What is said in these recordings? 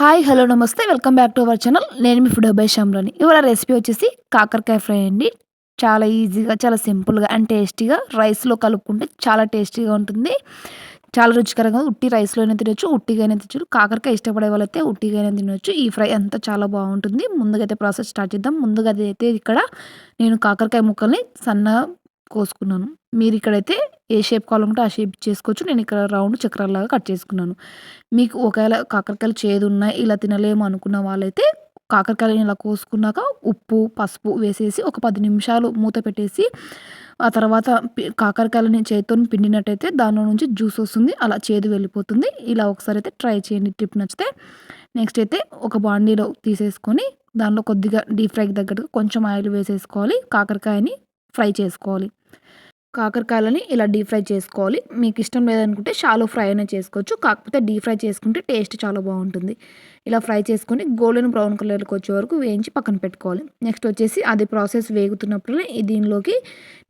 Hi hello నమస్తే. Welcome back to our channel. నేను మీ ఫుడ్ అబ్బాయి షామ్లోని ఇవాళ రెసిపీ వచ్చేసి కాకరకాయ ఫ్రై అండి. చాలా ఈజీగా చాలా సింపుల్గా అండ్ టేస్టీగా రైస్లో కలుపుకుంటే చాలా టేస్టీగా ఉంటుంది. చాలా రుచికరంగా ఉట్టి రైస్లోనే తినొచ్చు ఉట్టిగానే తినచ్చు. కాకరకాయ ఇష్టపడే వాళ్ళైతే ఉట్టిగానే తినొచ్చు. ఈ ఫ్రై అంతా చాలా బాగుంటుంది. ముందుగా అయితే ప్రాసెస్ స్టార్ట్ చేద్దాం. ముందుగా అయితే ఇక్కడ నేను కాకరకాయ ముక్కల్ని సన్నగా కోసుకున్నాను. మీరు ఇక్కడైతే ఏ షేప్ కావాలంటే ఆ షేప్ చేసుకోవచ్చు. నేను ఇక్కడ రౌండ్ చక్రాల్లాగా కట్ చేసుకున్నాను. మీకు ఒకవేళ కాకరకాయలు చేదు ఉన్నాయి ఇలా తినలేము అనుకున్న వాళ్ళైతే కాకరకాయలను ఇలా కోసుకున్నాక ఉప్పు పసుపు వేసేసి ఒక పది నిమిషాలు మూత పెట్టేసి ఆ తర్వాత కాకరకాయలని చేతితో పిండినట్టయితే దానిలో నుంచి జ్యూస్ వస్తుంది. అలా చేదు వెళ్ళిపోతుంది. ఇలా ఒకసారి అయితే ట్రై చేయండి. టిప్ నచ్చితే నెక్స్ట్ అయితే ఒక బాండీలో తీసేసుకొని దానిలో కొద్దిగా డీప్ ఫ్రైకి తగ్గట్టుగా కొంచెం ఆయిల్ వేసేసుకోవాలి. కాకరకాయని ఫ్రై చేసుకోవాలి. కాకరకాయలని ఇలా డీప్ ఫ్రై చేసుకోవాలి. మీకు ఇష్టం లేదనుకుంటే షాలో ఫ్రై అయినా చేసుకోవచ్చు. కాకపోతే డీప్ ఫ్రై చేసుకుంటే టేస్ట్ చాలా బాగుంటుంది. ఇలా ఫ్రై చేసుకొని గోల్డెన్ బ్రౌన్ కలర్కి వచ్చే వరకు వేయించి పక్కన పెట్టుకోవాలి. నెక్స్ట్ వచ్చేసి అది ప్రాసెస్ వేగుతున్నప్పుడే దీనిలోకి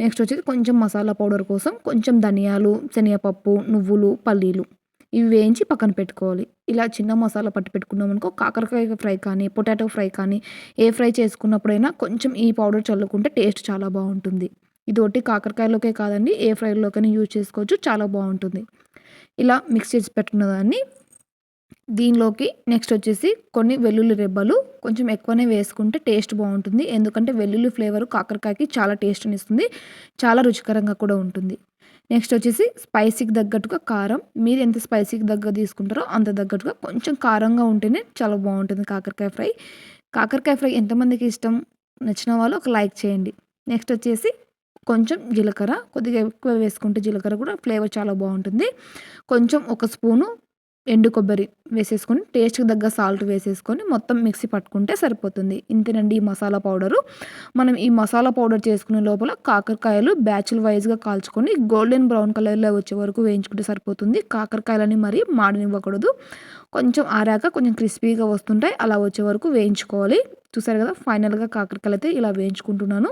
నెక్స్ట్ వచ్చేసి కొంచెం మసాలా పౌడర్ కోసం కొంచెం ధనియాలు శనగపప్పు నువ్వులు పల్లీలు ఇవి వేయించి పక్కన పెట్టుకోవాలి. ఇలా చిన్న మసాలా పట్టి పెట్టుకున్నాం అనుకో కాకరకాయ ఫ్రై కానీ పొటాటో ఫ్రై కానీ ఏ ఫ్రై చేసుకున్నప్పుడైనా కొంచెం ఈ పౌడర్ చల్లుకుంటే టేస్ట్ చాలా బాగుంటుంది. ఇదొకటి కాకరకాయలోకే కాదండి ఏ ఫ్రైలోకైనా యూజ్ చేసుకోవచ్చు చాలా బాగుంటుంది. ఇలా మిక్స్ చేసి పెట్టుకున్న దాన్ని దీనిలోకి నెక్స్ట్ వచ్చేసి కొన్ని వెల్లుల్లి రెబ్బలు కొంచెం ఎక్కువనే వేసుకుంటే టేస్ట్ బాగుంటుంది. ఎందుకంటే వెల్లుల్లి ఫ్లేవర్ కాకరకాయకి చాలా టేస్ట్ని ఇస్తుంది చాలా రుచికరంగా కూడా ఉంటుంది. నెక్స్ట్ వచ్చేసి స్పైసీకి తగ్గట్టుగా కారం. మీరు ఎంత స్పైసీకి దగ్గర తీసుకుంటారో అంత తగ్గట్టుగా కొంచెం కారంగా ఉంటేనే చాలా బాగుంటుంది కాకరకాయ ఫ్రై. కాకరకాయ ఫ్రై ఎంతమందికి ఇష్టం? నచ్చిన వాళ్ళు ఒక లైక్ చేయండి. నెక్స్ట్ వచ్చేసి కొంచెం జీలకర్ర కొద్దిగా ఎక్కువ వేసుకుంటే జీలకర్ర కూడా ఫ్లేవర్ చాలా బాగుంటుంది. కొంచెం ఒక స్పూను ఎండు కొబ్బరి వేసేసుకొని టేస్ట్కి తగ్గ సాల్ట్ వేసేసుకొని మొత్తం మిక్సీ పట్టుకుంటే సరిపోతుంది. ఇంతేనండి ఈ మసాలా పౌడరు. మనం ఈ మసాలా పౌడర్ చేసుకునే లోపల కాకరకాయలు బ్యాచ్ల వైజ్గా కాల్చుకొని గోల్డెన్ బ్రౌన్ కలర్లో వచ్చే వరకు వేయించుకుంటే సరిపోతుంది. కాకరకాయలని మరీ మాడనివ్వకూడదు. కొంచెం ఆరాక కొంచెం క్రిస్పీగా వస్తుంటాయి. అలా వచ్చే వరకు వేయించుకోవాలి. చూసారు కదా ఫైనల్గా కాకరకాయలు అయితే ఇలా వేయించుకుంటున్నాను.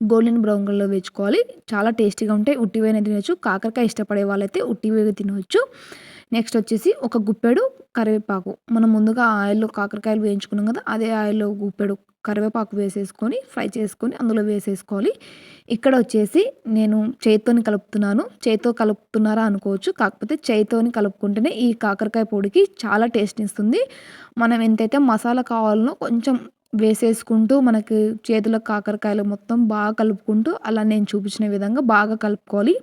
గోల్డెన్ బ్రౌన్ కలర్లో వేసుకోవాలి. చాలా టేస్టీగా ఉంటాయి. ఉట్టివైనా తినవచ్చు కాకరకాయ ఇష్టపడే వాళ్ళైతే ఉట్టివేగా తినవచ్చు నెక్స్ట్ వచ్చేసి ఒక గుప్పెడు కరివేపాకు. మనం ముందుగా ఆయిల్లో కాకరకాయలు వేయించుకున్నాం కదా అదే ఆయిల్లో గుప్పెడు కరివేపాకు వేసేసుకొని ఫ్రై చేసుకొని అందులో వేసేసుకోవాలి. ఇక్కడ వచ్చేసి నేను చేతితోని కలుపుతున్నాను. చేతితో కలుపుతున్నారా అనుకోవచ్చు. కాకపోతే చేతితోని కలుపుకుంటేనే ఈ కాకరకాయ పొడికి చాలా టేస్ట్ ఇస్తుంది మనం ఎంతైతే మసాలా కావాలనో కొంచెం వేసేసుకుంటూ మనకి చేతిలో కాకరకాయలు మొత్తం బాగా కలుపుకుంటూ అలా నేను చూపించిన విధంగా బాగా కలుపుకోవాలి.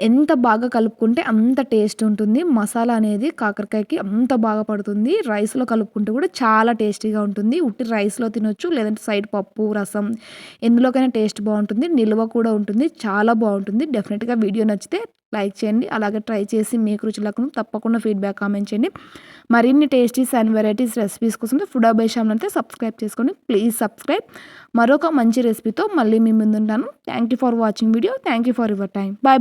ఎంత బాగా కలుపుకుంటే అంత టేస్ట్ ఉంటుంది. మసాలా అనేది కాకరకాయకి అంత బాగా పడుతుంది. రైస్లో కలుపుకుంటే కూడా చాలా టేస్టీగా ఉంటుంది. ఉట్టి రైస్లో తినొచ్చు లేదంటే సైడ్ పప్పు రసం ఎందులోకైనా టేస్ట్ బాగుంటుంది. నిల్వ కూడా ఉంటుంది. చాలా బాగుంటుంది. డెఫినెట్గా వీడియో నచ్చితే లైక్ చేయండి. అలాగే ట్రై చేసి మీకు రుచులకు తప్పకుండా ఫీడ్బ్యాక్ కామెంట్ చేయండి. మరిన్ని టేస్టీస్ అండ్ వెరైటీస్ రెసిపీస్ కోసం ఫుడ్ అబై ఛానల్ అయితే సబ్స్క్రైబ్ చేసుకోండి. Please subscribe. మరొక మంచి రెసిపీతో మళ్ళీ మీ ముందుంటాను. Thank you for watching video thank you for your time bye bye